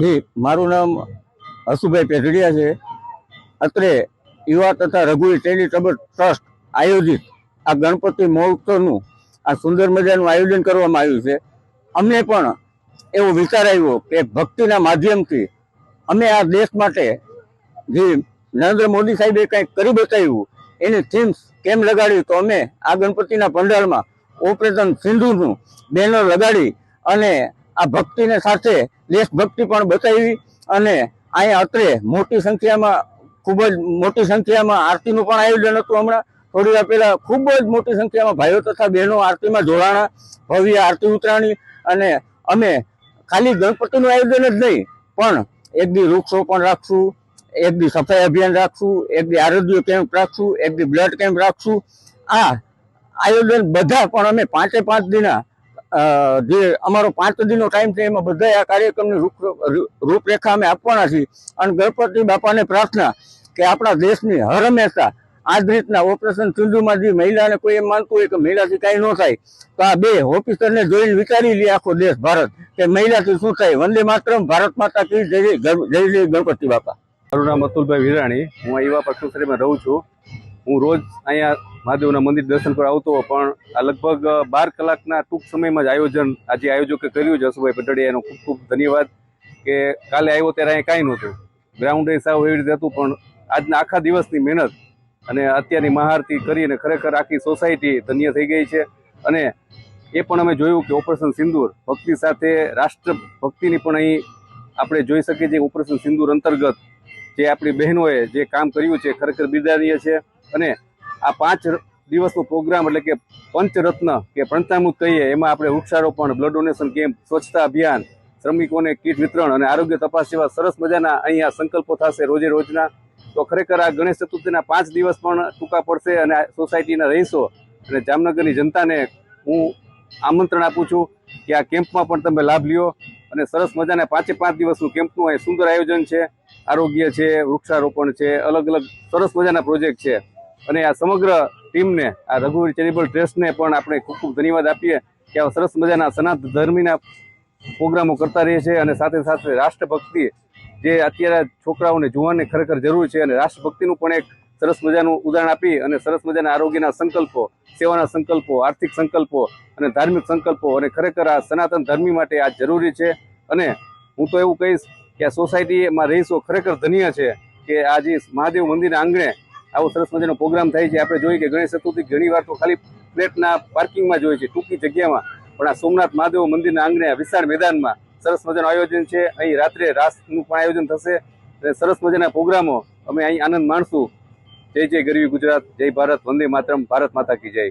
જી, મારું નામ હસુભાઈ પેઢડિયા છે. અત્રે યુવા તથા રઘુવી ચેરિટેબલ ટ્રસ્ટ આયોજિત આ ગણપતિ મહોત્સવનું આ સુંદર મજાનું આયોજન કરવામાં આવ્યું છે. અમને પણ એવો વિચાર આવ્યો કે ભક્તિના માધ્યમથી અમે આ દેશ માટે જે નરેન્દ્ર મોદી સાહેબે કંઈક કરી બતાવ્યું, એની થીમ્સ કેમ લગાડ્યું, તો અમે આ ગણપતિના પંડાલમાં ઓપરેશન સિંધુનું બેનર લગાડી અને આ ભક્તિને સાથે દેશભક્તિ પણ બતાવી અને અહીંયા અત્રે મોટી સંખ્યામાં ખૂબ જ મોટી સંખ્યામાં આરતીનું પણ આયોજન હતું હમણાં. થોડી વાર પહેલાં ખૂબ જ મોટી સંખ્યામાં ભાઈઓ તથા બહેનો આરતીમાં જોડાણા, ભવ્ય આરતી ઉતરાણી અને અમે ખાલી ગણપતિનું આયોજન જ નહીં, પણ એક દી વૃક્ષરોપણ રાખશું, એક દી સફાઈ અભિયાન રાખશું, એક બી આરોગ્ય કેમ્પ રાખશું, એક બી બ્લડ કેમ્પ રાખશું. આ આયોજન બધા પણ અમે પાંચે પાંચ દિના જે અમારો પાંચ દિનનો ટાઈમ છે, એમાં બધા આ કાર્યક્રમની રૂપ- રૂપરેખા અમે આપવાના છીએ. અને ગણપતિ બાપાને પ્રાર્થના કે આપણા દેશની હર હંમેશા આ જ રીતના ઓપરેશન સિંધુમાં જે મહિલાને કોઈ એમ માનતું હોય કે મહિલાથી કાંઈ ન થાય, તો આ બે ઓફિસરને જોઈને વિચારી લે આખો દેશ ભારત કે મહિલાથી શું થાય? વંદે માતરમ, ભારત માતા કી જય જય ગણ- જય જય ગણપતિ બાપા. મારું નામ અતુલભાઈ વિરાણી. હું યુવા પક્ષશ્રીમાં રહું છું. હું રોજ અહીંયા મહાદેવના મંદિર દર્શન પર આવતો પણ આ લગભગ બાર કલાકના ટૂંક સમયમાં જ આયોજન આજે આયોજકે કર્યું છે અશુભાઈ પટડિયા એનો ખૂબ ખૂબ ધન્યવાદ કે કાલે આવ્યો ત્યારે અહીંયા કાંઈ નહોતું. ગ્રાઉન્ડ એ સાવ એવી રીતે હતું, પણ આજના આખા દિવસની મહેનત અને અત્યારની મહારતી કરીને ખરેખર આખી સોસાયટી ધન્ય થઈ ગઈ છે. અને એ પણ અમે જોયું કે ઓપરેશન સિંદૂર ભક્તિ સાથે, રાષ્ટ્ર ભક્તિની પણ અહીં આપણે જોઈ શકીએ છીએ ઓપરેશન સિંદૂર અંતર્ગત જે આપણી બહેનોએ જે કામ કર્યું છે ખરેખર બિરદાનીય છે. અને આ પાંચ દિવસનો પ્રોગ્રામ એટલે કે પંચરત્ન કે પંચામૃત કહીએ, એમાં આપણે વૃક્ષારોપણ, બ્લડ ડોનેશન કેમ્પ, સ્વચ્છતા અભિયાન, શ્રમિકોને કીટ વિતરણ અને આરોગ્ય તપાસ જેવા સરસ મજાના અહીંયા સંકલ્પો થશે રોજે રોજના તો ખરેખર આ ગણેશ ચતુર્થીના પાંચ દિવસ પણ ટૂંકા પડશે અને આ સોસાયટીના રહીશો અને જામનગરની જનતાને હું આમંત્રણ આપું છું કે આ કેમ્પમાં પણ તમે લાભ લ્યો અને સરસ મજાના પાંચે પાંચ દિવસનું કેમ્પનું અહીં સુંદર આયોજન છે. આરોગ્ય છે, વૃક્ષારોપણ છે અલગ અલગ સરસ મજાના પ્રોજેક્ટ છે. અને આ સમગ્ર ટીમને, આ રઘુવીર ચેરિટેબલ ટ્રસ્ટને પણ આપણે ખૂબ ખૂબ ધન્યવાદ આપીએ કે આવા સરસ મજાના સનાતન ધર્મીના પ્રોગ્રામો કરતા રહે છે અને સાથે સાથે રાષ્ટ્રભક્તિ જે અત્યારે છોકરાઓને જોવાની ખરેખર જરૂર છે અને રાષ્ટ્રભક્તિનું પણ એક સરસ મજાનું ઉદાહરણ આપી અને સરસ મજાના આરોગ્યના સંકલ્પો, સેવાના સંકલ્પો, આર્થિક સંકલ્પો અને ધાર્મિક સંકલ્પો અને ખરેખર આ સનાતન ધર્મી માટે આ જરૂરી છે. અને હું તો એવું કહીશ કે આ સોસાયટીમાં રહીશો ખરેખર ધન્ય છે કે આ જે મહાદેવ મંદિરના આંગણે આવો સરસ મજાનો પ્રોગ્રામ થાય છે. આપણે જોઈએ કે ગણેશ ચતુર્થી ઘણી વાર તો ખાલી ફ્લેટના પાર્કિંગમાં જોઈએ છે, ટૂંકી જગ્યામાં. પણ આ સોમનાથ મહાદેવ મંદિરના આંગણે વિશાળ મેદાનમાં સરસ મજાનું આયોજન છે. અહીં રાત્રે રાસનું પણ આયોજન થશે. અને સરસ મજાના પ્રોગ્રામો. અમે અહીં આનંદ માણશું. જય જય ગરવી ગુજરાત, જય ભારત, વંદે માતરમ, ભારત માતા કી જય.